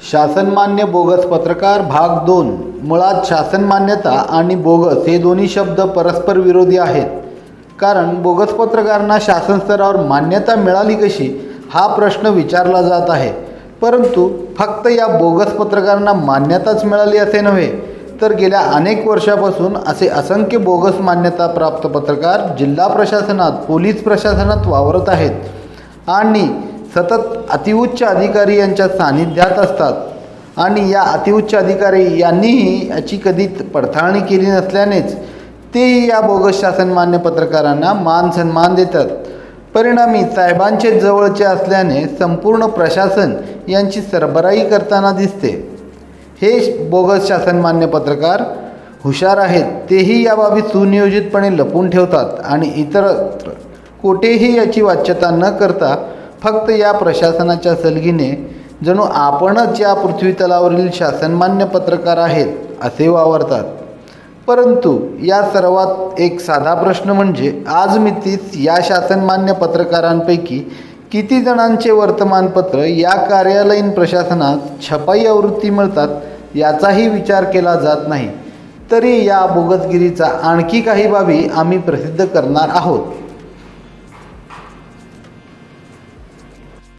शासनमान्य bogus पत्रकार भाग दोन. मुळात शासनमान्यता आणि बोगस हे दोन्ही शब्द परस्पर विरोधी आहेत. कारण बोगस पत्रकारांना शासन स्तरावर मान्यता मिळाली कशी हा प्रश्न विचारला जात आहे. परंतु फक्त या बोगस पत्रकारांना मान्यताच मिळाली असे नव्हे तर गेल्या अनेक वर्षापासून असे असंख्य बोगस मान्यता प्राप्त पत्रकार जिल्हा प्रशासनात पोलीस प्रशासनात वावरत आहेत. आणि सतत अतिउच्च अधिकारी यांच्या सानिध्यात असतात. आणि या अतिउच्च अधिकारी यांनीही याची कधी पडताळणी केली नसल्यानेच तेही या बोगस शासनमान्य पत्रकारांना मान सन्मान देतात. परिणामी साहेबांचे जवळचे असल्याने संपूर्ण प्रशासन यांची सरबराई करताना दिसते. हे बोगस शासनमान्य पत्रकार हुशार आहेत तेही या बाबी सुनियोजितपणे लपून ठेवतात आणि इतरत्र कोठेही याची वाच्यता न करता फक्त या प्रशासनाच्या सलगीने जणू आपणच या पृथ्वीतलावरील शासनमान्य पत्रकार आहेत असे वावरतात. परंतु या सर्वात एक साधा प्रश्न म्हणजे आज मितीस या शासनमान्य पत्रकारांपैकी किती जणांचे वर्तमानपत्र या कार्यालयीन प्रशासनात छपाई आवृत्ती मिळतात याचाही विचार केला जात नाही. तरी या बोगसगिरीचा आणखी काही बाबी आम्ही प्रसिद्ध करणार आहोत.